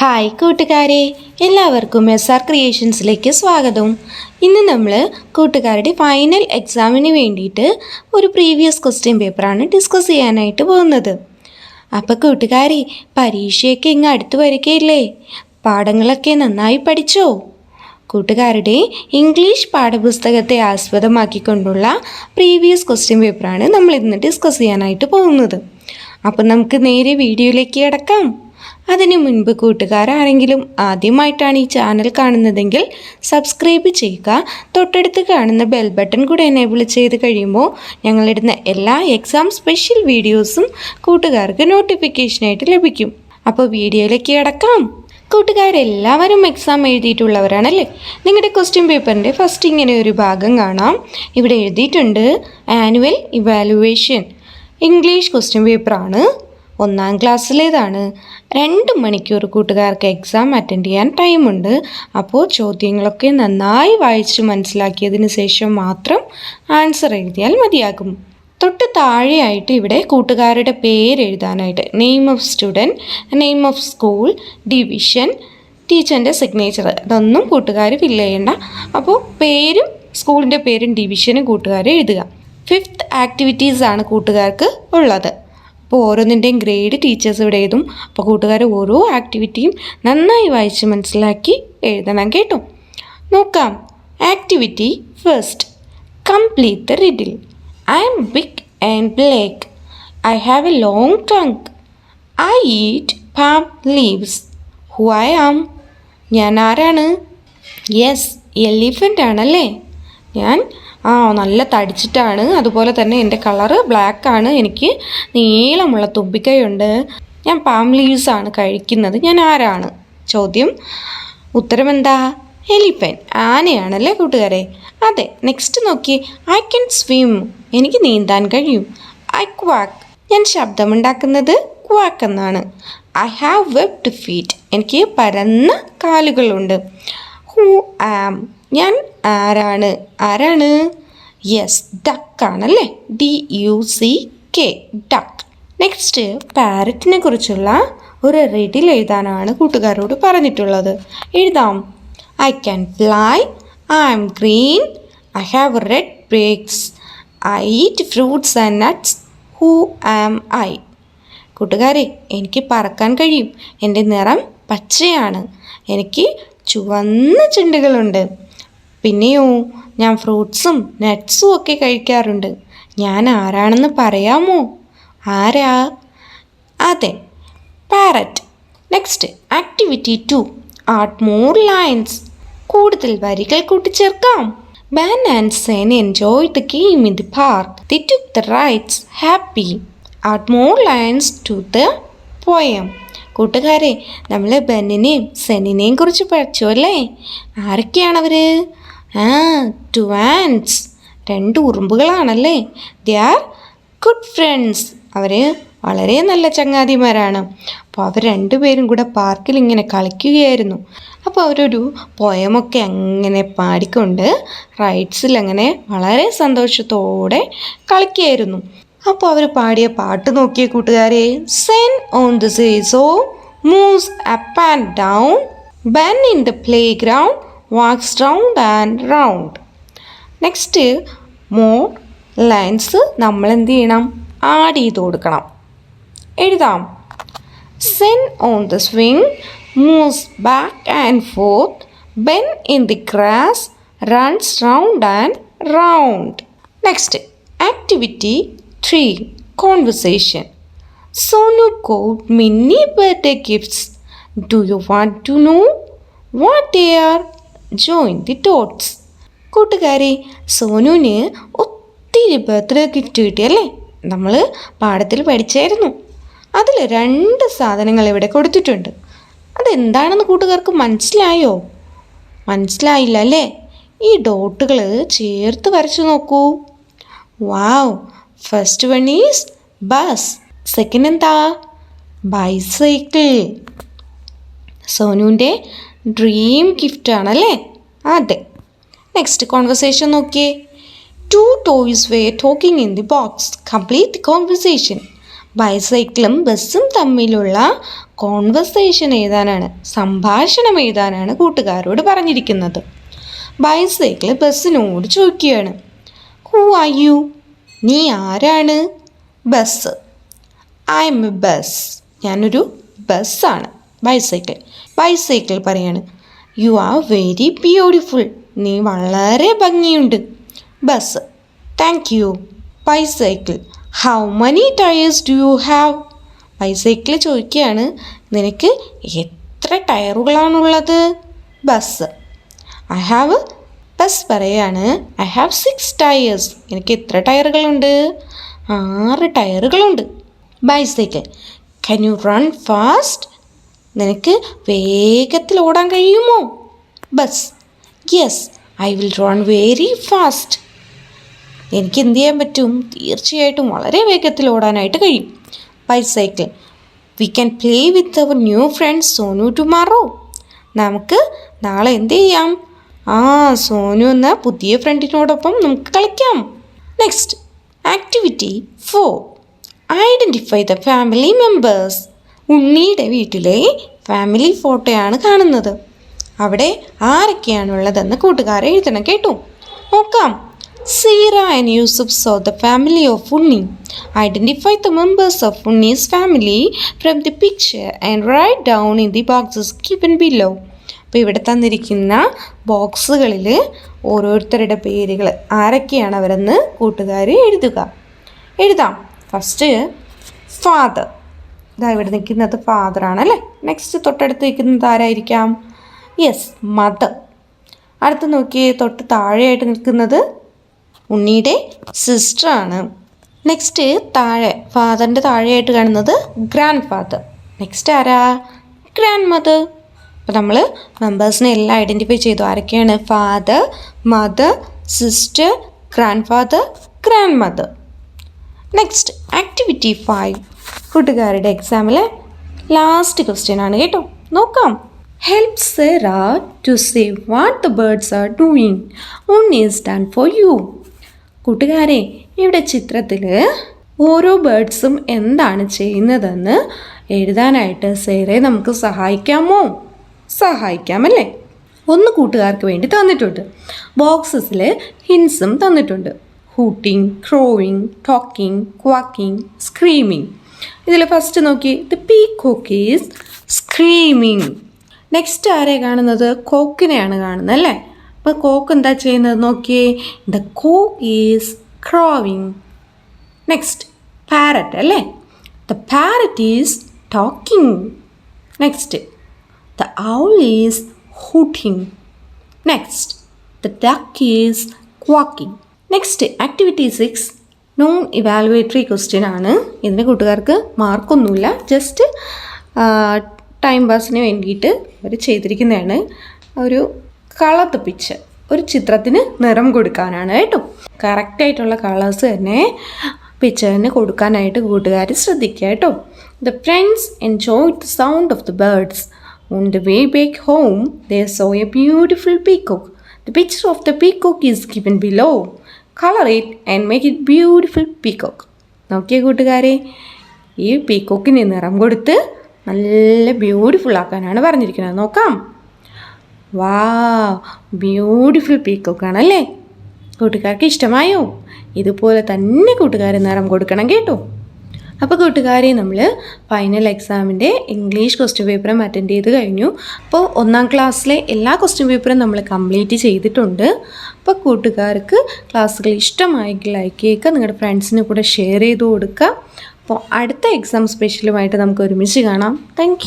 Hi കൂട്ടുകാരെ. എല്ലാവർക്കും S R ക്രിയേഷൻസിലേക്ക് സ്വാഗതം. ഇന്ന് നമ്മൾ കൂട്ടുകാരുടെ ഫൈനൽ എക്സാമിന് വേണ്ടിയിട്ട് ഒരു പ്രീവിയസ് ക്വസ്റ്റ്യൻ പേപ്പറാണ് ഡിസ്കസ് ചെയ്യാനായിട്ട് പോകുന്നത്. അപ്പോൾ കൂട്ടുകാരെ പരീക്ഷയൊക്കെ ഇങ്ങ് അടുത്ത് വരികയില്ലേ? പാഠങ്ങളൊക്കെ നന്നായി പഠിച്ചോ? കൂട്ടുകാരുടെ ഇംഗ്ലീഷ് പാഠപുസ്തകത്തെ ആസ്പദമാക്കിക്കൊണ്ടുള്ള പ്രീവിയസ് ക്വസ്റ്റ്യൻ പേപ്പറാണ് നമ്മൾ ഇന്ന് ഡിസ്കസ് ചെയ്യാനായിട്ട് പോകുന്നത്. അപ്പം നമുക്ക് നേരെ വീഡിയോയിലേക്ക് കിടക്കാം. അതിനു മുൻപ് കൂട്ടുകാർ ആരെങ്കിലും ആദ്യമായിട്ടാണ് ഈ ചാനൽ കാണുന്നതെങ്കിൽ സബ്സ്ക്രൈബ് ചെയ്യുക തൊട്ടടുത്ത് കാണുന്ന ബെൽ ബട്ടൺ കൂടെ എനേബിൾ ചെയ്ത് കഴിയുമ്പോൾ ഞങ്ങളിടുന്ന എല്ലാ എക്സാം സ്പെഷ്യൽ വീഡിയോസും കൂട്ടുകാർക്ക് നോട്ടിഫിക്കേഷനായിട്ട് ലഭിക്കും. അപ്പോൾ വീഡിയോയിലേക്ക് കിടക്കാം. കൂട്ടുകാരെല്ലാവരും എക്സാം എഴുതിയിട്ടുള്ളവരാണല്ലേ? നിങ്ങളുടെ ക്വസ്റ്റ്യൻ പേപ്പറിന്റെ ഫസ്റ്റ് ഇങ്ങനെ ഒരു ഭാഗം കാണാം. ഇവിടെ എഴുതിയിട്ടുണ്ട് ആനുവൽ ഇവാലുവേഷൻ. ഇംഗ്ലീഷ് ക്വസ്റ്റ്യൻ പേപ്പറാണ്. ഒന്നാം ക്ലാസ്സിലേതാണ്. രണ്ട് മണിക്കൂർ കൂട്ടുകാർക്ക് എക്സാം അറ്റൻഡ് ചെയ്യാൻ ടൈമുണ്ട്. അപ്പോൾ ചോദ്യങ്ങളൊക്കെ നന്നായി വായിച്ച് മനസ്സിലാക്കിയതിന് ശേഷം മാത്രം ആൻസർ എഴുതിയാൽ മതിയാകും. തൊട്ട് താഴെയായിട്ട് ഇവിടെ കൂട്ടുകാരുടെ പേര് എഴുതാനായിട്ട് name of student name of school division ടീച്ചറിന്റെ സിഗ്നേച്ചർ അതൊന്നും കൂട്ടുകാർ ഫില്ല് ചെയ്യണ്ട. അപ്പോൾ പേരും സ്കൂളിന്റെ പേരും ഡിവിഷനും കൂട്ടുകാർ എഴുതുക. ഫിഫ്ത്ത് ആക്ടിവിറ്റീസാണ് കൂട്ടുകാർക്ക് ഉള്ളത്. അപ്പോൾ ഓരോന്നിന്റെയും ഗ്രേഡ് ടീച്ചേഴ്സ് ഇവിടെ എഴുതും. അപ്പോൾ കൂട്ടുകാർ ഓരോ ആക്ടിവിറ്റിയും നന്നായി വായിച്ച് മനസ്സിലാക്കി എഴുതണം കേട്ടോ. നോക്കാം. Activity first complete the riddle I am big and black I have a long trunk I eat palm leaves who I am ഞാൻ ആരാണ്? യെസ് എലിഫന്റ് ആണല്ലേ? ഞാൻ ആ നല്ല തടിച്ചിട്ടാണ്. അതുപോലെ തന്നെ എന്റെ കളറ് ബ്ലാക്ക് ആണ് എനിക്ക് നീളമുള്ള തുമ്പിക്കൈയുണ്ട്. ഞാൻ പാം ലീവ്സ് ആണ് കഴിക്കുന്നത്. ഞാൻ ആരാണ്? ചോദ്യം. ഉത്തരം എന്താ എലിപ്പൻ ആനയാണല്ലേ കൂട്ടുകാരെ? അതെ. നെക്സ്റ്റ് നോക്കി. ഐ ക്യാൻ സ്വിം എനിക്ക് നീന്താൻ കഴിയും. ഐ ക്വാക്ക് ഞാൻ ശബ്ദമുണ്ടാക്കുന്നത് ക്വാക്ക് എന്നാണ്. I have webbed feet എനിക്ക് പരന്ന കാലുകളുണ്ട്. ഹൂ ആം ഞാൻ ആരാണ്? ആരാണ്? യെസ് ഡക്ക് ആണല്ലേ? D U C K duck next പാരറ്റിനെ കുറിച്ചുള്ള ഒരു റെഡിൽ എഴുതാനാണ് കൂട്ടുകാരോട് പറഞ്ഞിട്ടുള്ളത്. എഴുതാം. I can fly I am green I have red beaks I eat fruits and nuts who am I കൂട്ടുകാരെ എനിക്ക് പറക്കാൻ കഴിയും. എന്റെ നിറം പച്ചയാണ്. എനിക്ക് ചുവന്ന ചുണ്ടുകളുണ്ട്. പിന്നെയോ ഞാൻ ഫ്രൂട്ട്സും നട്ട്സും ഒക്കെ കഴിക്കാറുണ്ട്. ഞാൻ ആരാണെന്ന് പറയാമോ? ആരാ? അതെ parrot. Next activity two add more lines കൂടുതൽ വരികൾ കൂട്ടിച്ചേർക്കാം. Ben and Sen enjoy the game in the park they took the rides happy add more lines to the poem കൂട്ടുകാരെ നമ്മൾ ബെന്നിനെയും സെന്നിനെയും കുറിച്ച് പഠിച്ചു അല്ലേ? ആരൊക്കെയാണവർ ആ ടു ആൻഡ്സ് രണ്ട് ഉറുമ്പുകളാണല്ലേ? ദേ ആർ ഗുഡ് ഫ്രണ്ട്സ് അവർ വളരെ നല്ല ചങ്ങാതിമാരാണ്. അപ്പോൾ അവർ രണ്ടുപേരും കൂടെ പാർക്കിൽ ഇങ്ങനെ കളിക്കുകയായിരുന്നു. അപ്പോൾ അവരൊരു പോയമൊക്കെ അങ്ങനെ പാടിക്കൊണ്ട് റൈഡ്സിൽ അങ്ങനെ വളരെ സന്തോഷത്തോടെ കളിക്കുകയായിരുന്നു. അപ്പോൾ അവർ പാടിയ പാട്ട് നോക്കിയ കൂട്ടുകാരെ. Sen on the seesaw moves up and down Ben in the playground walks round and round next more lines നമ്മൾ എന്ത് ചെയ്യണം? ആഡ് ചെയ്ത് കൊടുക്കണം. എഴുതാം. Sen on the swing moves back and forth Ben in the grass runs round and round next activity three conversation Sonu got many birthday gifts do you want to know what they are join the dots കൂട്ടുകാരെ സോനുവിന് ഒത്തിരി birthday gift കിട്ടിയല്ലേ? നമ്മൾ പാഠത്തിൽ പഠിച്ചായിരുന്നു. അതിൽ രണ്ട് സാധനങ്ങൾ ഇവിടെ കൊടുത്തിട്ടുണ്ട്. അതെന്താണെന്ന് കൂട്ടുകാർക്ക് മനസ്സിലായോ? മനസ്സിലായില്ല അല്ലേ ഈ ഡോട്ടുകൾ ചേർത്ത് വരച്ചു നോക്കൂ. Wow first one is bus second എന്താ? ബൈസൈക്കിൾ സോനുവിന്റെ ഡ്രീം ഗിഫ്റ്റ് ആണല്ലേ? അതെ. നെക്സ്റ്റ് കോൺവെർസേഷൻ നോക്കിയേ. Two toys were talking in the box complete conversation ബൈസൈക്കിളും ബസ്സും തമ്മിലുള്ള കോൺവെർസേഷൻ എഴുതാനാണ് സംഭാഷണം എഴുതാനാണ് കൂട്ടുകാരോട് പറഞ്ഞിരിക്കുന്നത്? ബൈസൈക്കിൾ ബസ്സിനോട് ചോദിക്കുകയാണ്. ഹൂ ആർ യു നീ ആരാണ്? Bus. I am a bus ഞാനൊരു ബസ്സാണ്. ബൈസൈക്കിൾ ബൈസൈക്കിൾ പറയാണ്. യു ആർ വെരി ബ്യൂട്ടിഫുൾ നീ വളരെ ഭംഗിയുണ്ട്. Bus thank you bicycle how many tyres do you have bicycle ചോദിക്കുകയാണ്. നിനക്ക് എത്ര ടയറുകളാണുള്ളത്? ബസ് ഐ ഹാവ് ബസ് പറയാണ്. ഐ ഹാവ് സിക്സ് ടയേഴ്സ് എനിക്ക് എത്ര ടയറുകളുണ്ട്? ആറ് ടയറുകളുണ്ട്. Bicycle can you run fast നിനക്ക് വേഗത്തിൽ ഓടാൻ കഴിയുമോ? Bus. Yes I will run very fast എനിക്ക് എന്ത് ചെയ്യാൻ പറ്റും? തീർച്ചയായിട്ടും വളരെ വേഗത്തിൽ ഓടാനായിട്ട് കഴിയും. Bicycle we can play with our new friend Sonu tomorrow നമുക്ക് നാളെ എന്ത് ചെയ്യാം? ആ സോനു എന്ന പുതിയ ഫ്രണ്ടിനോടൊപ്പം നമുക്ക് കളിക്കാം. Next activity four identify the family members ഉണ്ണിയുടെ വീട്ടിലെ ഫാമിലി ഫോട്ടോയാണ് കാണുന്നത്. അവിടെ ആരൊക്കെയാണുള്ളതെന്ന് കൂട്ടുകാരെ എഴുതണം കേട്ടു. നോക്കാം. Seera and Yusuf saw the family of Unni. Identify the members of Unni's family from the picture and write down in the boxes given below അപ്പോൾ ഇവിടെ തന്നിരിക്കുന്ന ബോക്സുകളിൽ ഓരോരുത്തരുടെ പേരുകൾ ആരൊക്കെയാണ് അവരെന്ന് കൂട്ടുകാർ എഴുതുക. എഴുതാം. ഫസ്റ്റ് ഫാദർ ഇതാ ഇവിടെ നിൽക്കുന്നത് ഫാദറാണ് അല്ലേ? നെക്സ്റ്റ് തൊട്ടടുത്ത് നിൽക്കുന്നത് ആരായിരിക്കാം? യെസ് മദർ അടുത്ത് നോക്കിയേ തൊട്ട് താഴെയായിട്ട് നിൽക്കുന്നത് ഉണ്ണിയുടെ സിസ്റ്ററാണ് നെക്സ്റ്റ് താഴെ ഫാദറിന്റെ താഴെയായിട്ട് കാണുന്നത് ഗ്രാൻഡ് ഫാദർ നെക്സ്റ്റ് ആരാ? ഗ്രാൻഡ് മദർ അപ്പോൾ നമ്മൾ മെമ്പേഴ്സിനെ എല്ലാം ഐഡന്റിഫൈ ചെയ്തു. ആരൊക്കെയാണ്? Father mother sister grandfather grandmother next activity five കൂട്ടുകാരുടെ എക്സാമിലെ ലാസ്റ്റ് ക്വസ്റ്റ്യൻ ആണ് കേട്ടോ. നോക്കാം. Help Sera to save what the birds are doing one is done for you കൂട്ടുകാരെ ഇവിടെ ചിത്രത്തിൽ ഓരോ ബേർഡ്സും എന്താണ് ചെയ്യുന്നതെന്ന് എഴുതാനായിട്ട് സേറെ നമുക്ക് സഹായിക്കാമോ? സഹായിക്കാമല്ലേ? ഒന്ന് കൂട്ടുകാർക്ക് വേണ്ടി തന്നിട്ടുണ്ട്. ബോക്സസിൽ ഹിൻസും തന്നിട്ടുണ്ട്. Hooting crowing talking quacking screaming ഇതിൽ ഫസ്റ്റ് നോക്കി. The peacock is screaming next ആരെ കാണുന്നത്? കോക്കിനെയാണ് കാണുന്നത് അല്ലേ? അപ്പോൾ കോക്ക് എന്താ ചെയ്യുന്നത് നോക്കിയേ the cock is crowing next parrot അല്ലേ? The parrot is talking next the owl is hooting next the duck is quacking next activity six non evaluatory question ആണ്. ഇതിന് കൂട്ടുകാർക്ക് മാർക്കൊന്നുമില്ല ജസ്റ്റ് ടൈം പാസിന് വേണ്ടിയിട്ട് അവർ ചെയ്തിരിക്കുന്നതാണ്. ഒരു കളർ ഒരു ചിത്രത്തിന് നിറം കൊടുക്കാനാണ് കേട്ടോ. കറക്റ്റായിട്ടുള്ള കളേഴ്സ് തന്നെ പിക്ചറിന് കൊടുക്കാനായിട്ട് കൂട്ടുകാർ ശ്രദ്ധിക്കുക കേട്ടോ. The friends enjoy the sound of the birds on the way back home they saw a beautiful peacock the picture of the peacock is given below colour it and make it beautiful peacock നോക്കിയ കൂട്ടുകാരെ ഈ പീക്കോക്കിന് നിറം കൊടുത്ത് നല്ല beautiful ആക്കാനാണ് പറഞ്ഞിരിക്കുന്നത്. നോക്കാം. വാ beautiful പീക്കോക്കാണല്ലേ കൂട്ടുകാർക്ക് ഇഷ്ടമായോ? ഇതുപോലെ തന്നെ കൂട്ടുകാർ നിറം കൊടുക്കണം കേട്ടോ. അപ്പോൾ കൂട്ടുകാരെ നമ്മൾ ഫൈനൽ എക്സാമിന്റെ ഇംഗ്ലീഷ് ക്വസ്റ്റ്യൻ പേപ്പറും അറ്റൻഡ് ചെയ്ത് കഴിഞ്ഞു. അപ്പോൾ ഒന്നാം ക്ലാസ്സിലെ എല്ലാ ക്വസ്റ്റ്യൻ പേപ്പറും നമ്മൾ കംപ്ലീറ്റ് ചെയ്തിട്ടുണ്ട്. അപ്പോൾ കൂട്ടുകാർക്ക് ക്ലാസ്സുകൾ ഇഷ്ടമായെങ്കിൽ ലൈക്ക് ചെയ്യുക നിങ്ങളുടെ ഫ്രണ്ട്സിന് കൂടെ ഷെയർ ചെയ്ത് കൊടുക്കുക. അപ്പോൾ അടുത്ത എക്സാം സ്പെഷ്യലുമായിട്ട് നമുക്ക് ഒരുമിച്ച് കാണാം. താങ്ക്